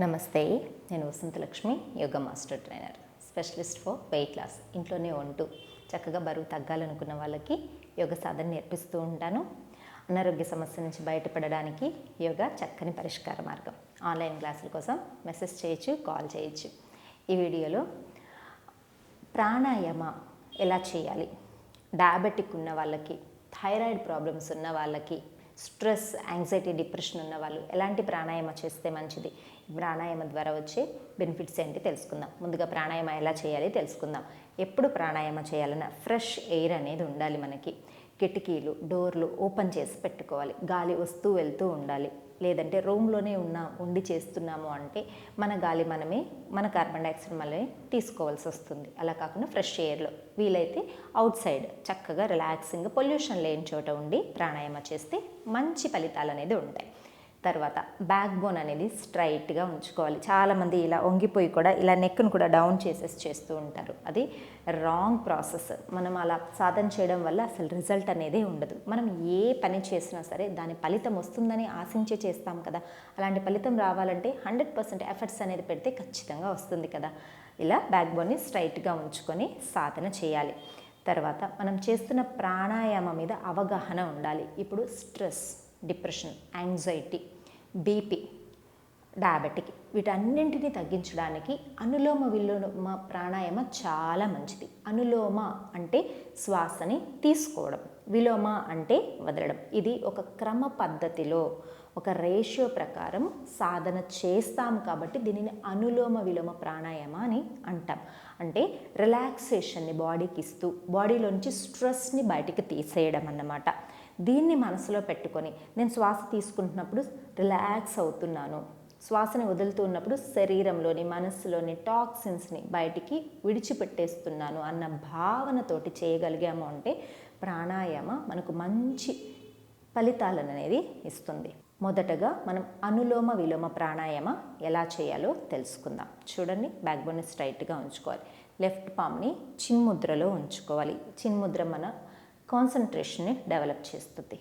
నమస్తే నేను Vasantalakshmi yoga master trainer. Specialist for weight loss. ఇంట్లోనే ఉంటూ చక్కగా బరువు తగ్గాలనుకున్న వాళ్ళకి యోగ సాధన నేర్పిస్తూ ఉంటాను. అనారోగ్య సమస్య నుంచి బయటపడడానికి యోగా చక్కని పరిష్కార మార్గం. ఆన్లైన్ క్లాసుల కోసం మెసేజ్ చేయొచ్చు కాల్ చేయొచ్చు. ఈ వీడియోలో ప్రాణాయామ ఎలా చేయాలి? డయాబెటిక్ ఉన్న వాళ్ళకి థైరాయిడ్ ప్రాబ్లమ్స్ ఉన్న వాళ్ళకి స్ట్రెస్ యాంగ్జైటీ డిప్రెషన్ ఉన్న వాళ్ళు ఎలాంటి ప్రాణాయామ చేస్తే మంచిది? ప్రాణాయామ ద్వారా వచ్చే బెనిఫిట్స్ ఏంటి తెలుసుకుందాం. ముందుగా ప్రాణాయామ ఎలా చేయాలి తెలుసుకుందాం. ఎప్పుడు ప్రాణాయామ చేయాలన్నా ఫ్రెష్ ఎయిర్ అనేది ఉండాలి మనకి. కిటికీలు డోర్లు ఓపెన్ చేసి పెట్టుకోవాలి. గాలి వస్తూ వెళ్తూ ఉండాలి. లేదంటే రూమ్లోనే ఉన్న ఉండి చేస్తున్నాము అంటే మన గాలి మనమే మన కార్బన్ డైఆక్సైడ్ మనమే తీసుకోవాల్సి వస్తుంది. అలా కాకుండా ఫ్రెష్ ఎయిర్లో వీలైతే అవుట్ సైడ్ చక్కగా రిలాక్సింగ్ పొల్యూషన్ లేని చోట ఉండి ప్రాణాయామ చేస్తే మంచి ఫలితాలు అనేది ఉంటాయి. తర్వాత బ్యాక్ బోన్ అనేది స్ట్రైట్గా ఉంచుకోవాలి. చాలామంది ఇలా వంగిపోయి కూడా ఇలా నెక్ను కూడా డౌన్ చేసేసి చేస్తూ ఉంటారు. అది రాంగ్ ప్రాసెస్ మనం అలా సాధన చేయడం వల్ల అసలు రిజల్ట్ అనేది ఉండదు. మనం ఏ పని చేసినా సరే దాని ఫలితం వస్తుందని ఆశించే చేస్తాం కదా. అలాంటి ఫలితం రావాలంటే హండ్రెడ్ పర్సెంట్ ఎఫర్ట్స్ అనేది పెడితే ఖచ్చితంగా వస్తుంది కదా. ఇలా బ్యాక్ బోన్ని స్ట్రైట్గా ఉంచుకొని సాధన చేయాలి. తర్వాత మనం చేస్తున్న ప్రాణాయామం మీద అవగాహన ఉండాలి. ఇప్పుడు stress depression anxiety BP diabetic వీటన్నింటినీ తగ్గించడానికి అనులోమ విలోమ ప్రాణాయామ చాలా మంచిది. అనులోమ అంటే శ్వాసని తీసుకోవడం విలోమ అంటే వదలడం. ఇది ఒక క్రమ పద్ధతిలో ఒక రేషియో ప్రకారం సాధన చేస్తాం కాబట్టి దీనిని అనులోమ విలోమ ప్రాణాయామ అని అంటాం. అంటే రిలాక్సేషన్ని బాడీకి ఇస్తూ బాడీలోంచి స్ట్రెస్ని బయటికి తీసేయడం అన్నమాట. దీన్ని మనసులో పెట్టుకొని నేను శ్వాస తీసుకుంటున్నప్పుడు రిలాక్స్ అవుతున్నాను. శ్వాసని వదులుతూ ఉన్నప్పుడు శరీరంలోని మనస్సులోని టాక్సిన్స్ని బయటికి విడిచిపెట్టేస్తున్నాను అన్న భావనతోటి చేయగలిగాము అంటే ప్రాణాయామ మనకు మంచి ఫలితాలను అనేది ఇస్తుంది. మొదటగా మనం అనులోమ విలోమ ప్రాణాయామ ఎలా చేయాలో తెలుసుకుందాం. చూడండి బ్యాక్ బోన్ స్ట్రైట్గా ఉంచుకోవాలి. లెఫ్ట్ పామ్ని చిన్ముద్రలో ఉంచుకోవాలి. చిన్ముద్ర మన కాన్సన్ట్రేషన్ని డెవలప్ చేస్తుంది.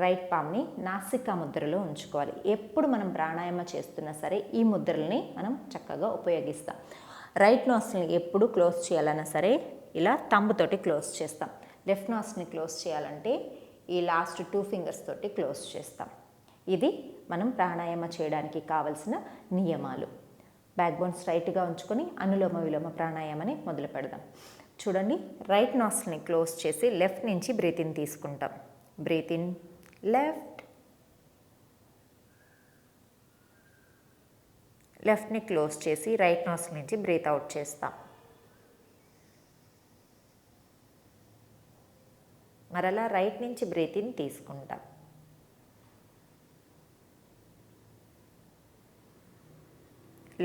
రైట్ పామ్ని నాసికా ముద్రలో ఉంచుకోవాలి. ఎప్పుడు మనం ప్రాణాయామ చేస్తున్నా సరే ఈ ముద్రల్ని మనం చక్కగా ఉపయోగిస్తాం. రైట్ నాస్ని ఎప్పుడు క్లోజ్ చేయాలన్నా సరే ఇలా తంబుతోటి క్లోజ్ చేస్తాం. లెఫ్ట్ నాస్ని క్లోజ్ చేయాలంటే ఈ లాస్ట్ టూ ఫింగర్స్ తోటి క్లోజ్ చేస్తాం. ఇది మనం ప్రాణాయామ చేయడానికి కావలసిన నియమాలు. బ్యాక్ బోన్ స్ట్రైట్గా ఉంచుకొని అనులోమ విలోమ ప్రాణాయామని మొదలు పెడదాం. చూడండి రైట్ నాస్ట్ని క్లోజ్ చేసి లెఫ్ట్ నుంచి బ్రీత్ ఇన్ తీసుకుంటాం. బ్రీత్ ఇన్ లెఫ్ట్ లెఫ్ట్ని క్లోజ్ చేసి రైట్ నాస్ట్ నుంచి బ్రీత్ అవుట్ చేస్తాం. మరలా రైట్ నుంచి బ్రీత్ ఇన్ తీసుకుంటాం.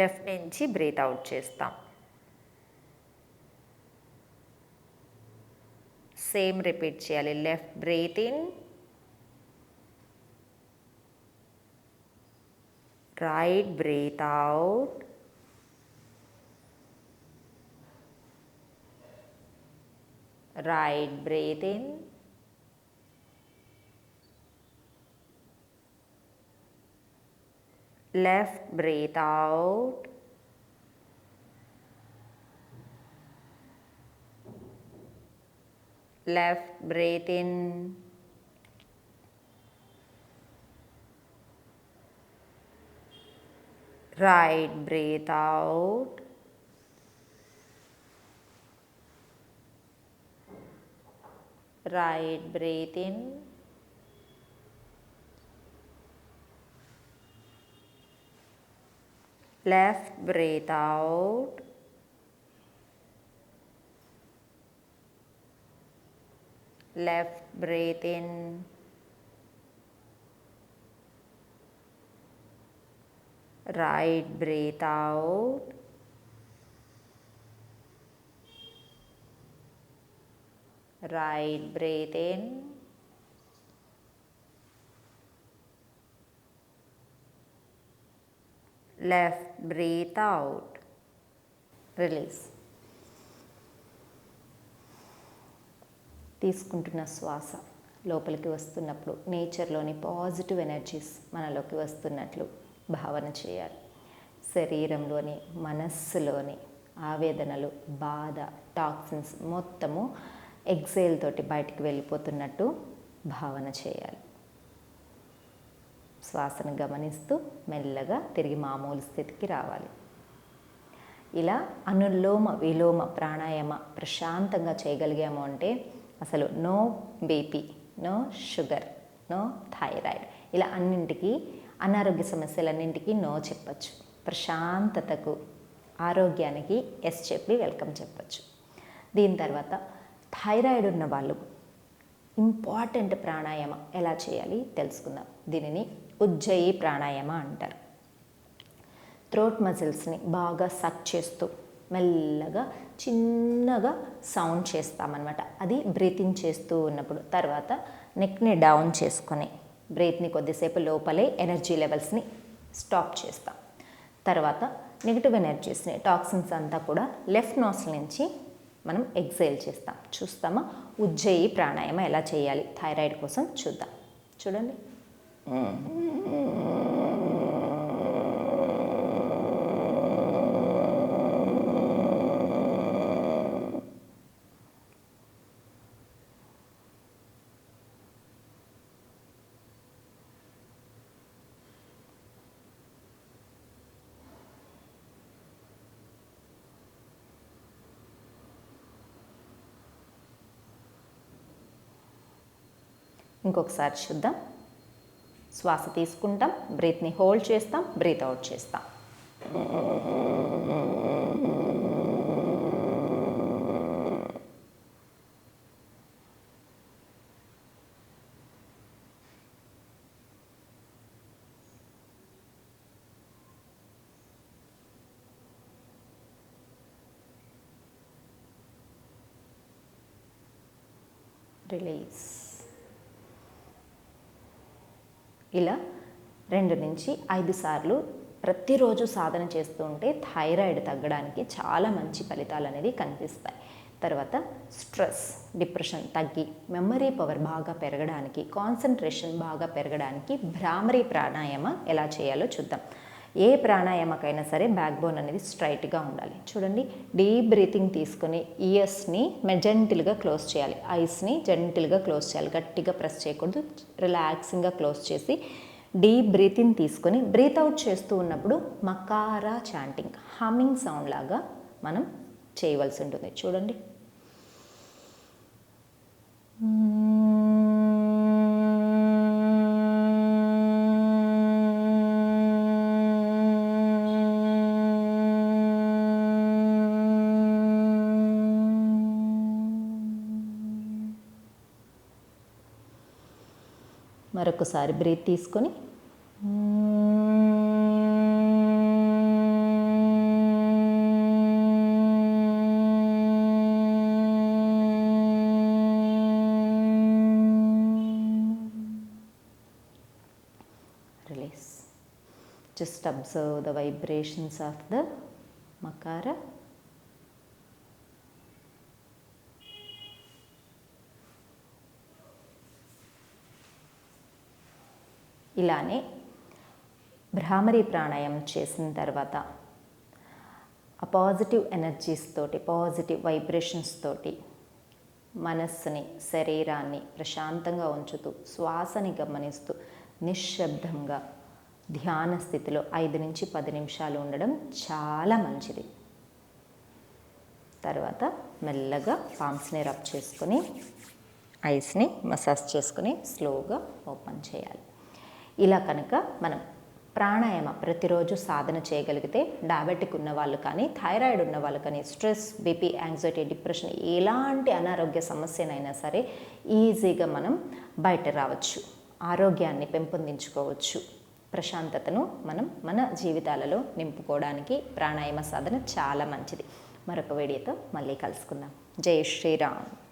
లెఫ్ట్ నుంచి బ్రీత్ అవుట్ చేస్తాం. సేమ్ రిపీట్ చేయాలి left breath in right breath out right breath in left breath out Left breath in. Right breath out. Right breath in. Left breath out left breath in. Right breath out. Right breath in. Left breath out. Release తీసుకుంటున్న శ్వాస లోపలికి వస్తున్నప్పుడు నేచర్లోని positive energies మనలోకి వస్తున్నట్లు భావన చేయాలి. శరీరంలోని మనస్సులోని ఆవేదనలు బాధ టాక్సిన్స్ మొత్తము ఎగ్జైల్ తోటి బయటికి వెళ్ళిపోతున్నట్టు భావన చేయాలి. శ్వాసను గమనిస్తూ మెల్లగా తిరిగి మామూలు స్థితికి రావాలి. ఇలా అనులోమ విలోమ ప్రాణాయామ ప్రశాంతంగా చేయగలిగాము అంటే అసలు no BP no sugar no thyroid. ఇలా అన్నింటికి అనారోగ్య సమస్యలన్నింటికి నో చెప్పచ్చు. ప్రశాంతతకు ఆరోగ్యానికి ఎస్ చెప్పి వెల్కమ్ చెప్పచ్చు. దీని తర్వాత థైరాయిడ్ ఉన్న వాళ్ళు ఇంపార్టెంట్ ప్రాణాయామ ఎలా చేయాలి తెలుసుకుందాం. దీనిని ఉజ్జయి ప్రాణాయామ అంటారు. థ్రోట్ మజిల్స్ని బాగా సక్ చేస్తూ మెల్లగా చిన్నగా సౌండ్ చేస్తామన్నమాట. అది బ్రీతింగ్ చేస్తూ ఉన్నప్పుడు. తర్వాత నెక్ని డౌన్ చేసుకొని బ్రీత్ని కొద్దిసేపు లోపలే ఎనర్జీ లెవెల్స్ని స్టాప్ చేస్తాం. తర్వాత నెగిటివ్ ఎనర్జీస్ని టాక్సిన్స్ అంతా కూడా లెఫ్ట్ నోస్ నుంచి మనం ఎగ్జైల్ చేస్తాం. చూస్తామా? ఉజ్జయి ప్రాణాయామ ఎలా చేయాలి? థైరాయిడ్ కోసం చూద్దాం. చూడండి. ఇంకొకసారి చూద్దాం. శ్వాస తీసుకుంటాం. బ్రీత్ని హోల్డ్ చేస్తాం. బ్రీత్ అవుట్ చేస్తాం. రిలీజ్. ఇలా రెండు నుంచి ఐదు సార్లు ప్రతిరోజు సాధన చేస్తూ ఉంటే థైరాయిడ్ తగ్గడానికి చాలా మంచి ఫలితాలు అనేది కనిపిస్తాయి. తర్వాత స్ట్రెస్ డిప్రెషన్ తగ్గి మెమరీ పవర్ బాగా పెరగడానికి కాన్సన్ట్రేషన్ బాగా పెరగడానికి భ్రామరీ ప్రాణాయామ ఎలా చేయాలో చూద్దాం. ఏ ప్రాణాయామకైనా సరే బ్యాక్ బోన్ అనేది స్ట్రైట్గా ఉండాలి. చూడండి డీప్ బ్రీతింగ్ తీసుకొని ఇయర్స్ని జెంటిల్గా క్లోజ్ చేయాలి. ఐస్ని జెంటిల్గా క్లోజ్ చేయాలి. గట్టిగా ప్రెస్ చేయకూడదు. రిలాక్సింగ్గా క్లోజ్ చేసి డీప్ బ్రీతింగ్ తీసుకొని బ్రీత్ అవుట్ చేస్తూ ఉన్నప్పుడు మకారా చాంటింగ్ హమ్మింగ్ సౌండ్ లాగా మనం చేయవలసి ఉంటుంది. చూడండి. మరొకసారి బ్రీత్ తీసుకొని release just observe the vibrations of the మకార ఇలానే భ్రామరీ ప్రాణాయామం చేసిన తర్వాత ఆ పాజిటివ్ ఎనర్జీస్ తోటి పాజిటివ్ వైబ్రేషన్స్ తోటి మనస్సుని శరీరాన్ని ప్రశాంతంగా ఉంచుతూ శ్వాసని గమనిస్తూ నిశ్శబ్దంగా ధ్యాన స్థితిలో ఐదు నుంచి పది నిమిషాలు ఉండడం చాలా మంచిది. తర్వాత మెల్లగా పామ్స్ని రబ్ చేసుకొని ఐస్ని మసాజ్ చేసుకొని స్లోగా ఓపెన్ చేయాలి. ఇలా కనుక మనం ప్రాణాయామ ప్రతిరోజు సాధన చేయగలిగితే డయాబెటిక్ ఉన్న వాళ్ళు కానీ థైరాయిడ్ ఉన్న వాళ్ళు కానీ స్ట్రెస్ బీపీ యాంగ్జైటీ డిప్రెషన్ ఎలాంటి అనారోగ్య సమస్యనైనా సరే ఈజీగా మనం బయట రావచ్చు. ఆరోగ్యాన్ని పెంపొందించుకోవచ్చు. ప్రశాంతతను మనం మన జీవితాలలో నింపుకోవడానికి ప్రాణాయామ సాధన చాలా మంచిది. మరొక వీడియోతో మళ్ళీ కలుసుకుందాం. జై శ్రీరామ్.